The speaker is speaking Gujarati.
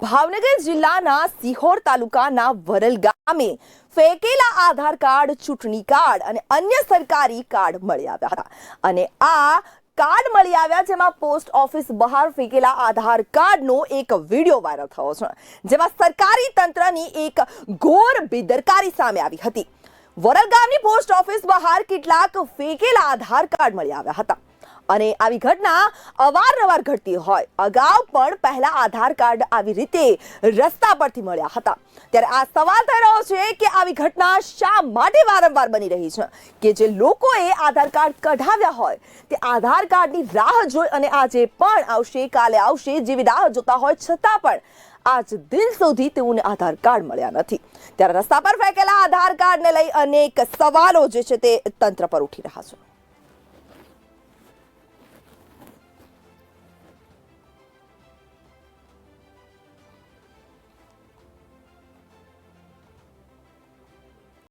ભાવનગર જિલ્લાના સિહોર તાલુકાના વરલ ગામે ફેંકેલા આધાર કાર્ડ, ચૂંટણી કાર્ડ અને અન્ય સરકારી કાર્ડ મળી આવ્યા હતા. અને આ કાર્ડ મળી આવ્યા જેમાં પોસ્ટ ઓફિસ બહાર ફેંકેલા આધાર કાર્ડનો એક વીડિયો વાયરલ થયો છે, જેમાં સરકારી તંત્રની એક ઘોર બેદરકારી સામે આવી હતી. વરલ ગામની પોસ્ટ ઓફિસ બહાર કેટલાક ફેંકેલા આધાર કાર્ડ મળી આવ્યા હતા. અને આવી ઘટના અવારનવાર ઘટતી હોય. અગાઉ પણ પહેલા આધાર કાર્ડ આવી રીતે રસ્તા પરથી મળ્યા હતા. ત્યારે આ સવાલ થઈ રહ્યો છે કે આવી ઘટના શા માટે વારંવાર બની રહી છે? કે જે લોકોએ આધાર કાર્ડ કઢાવ્યા હોય, તે આધાર કાર્ડની રાહ જોઈ અને આજે પણ આવશે, કાલે આવશે જેવી રાહ જોતા હોય છતાં પણ આજ દિન સુધી તેઓને આધાર કાર્ડ મળ્યા નથી. ત્યારે રસ્તા પર ફેંકેલા આધાર કાર્ડને લઈ અનેક સવાલો જે છે તે તંત્ર પર ઉઠી રહ્યા છે.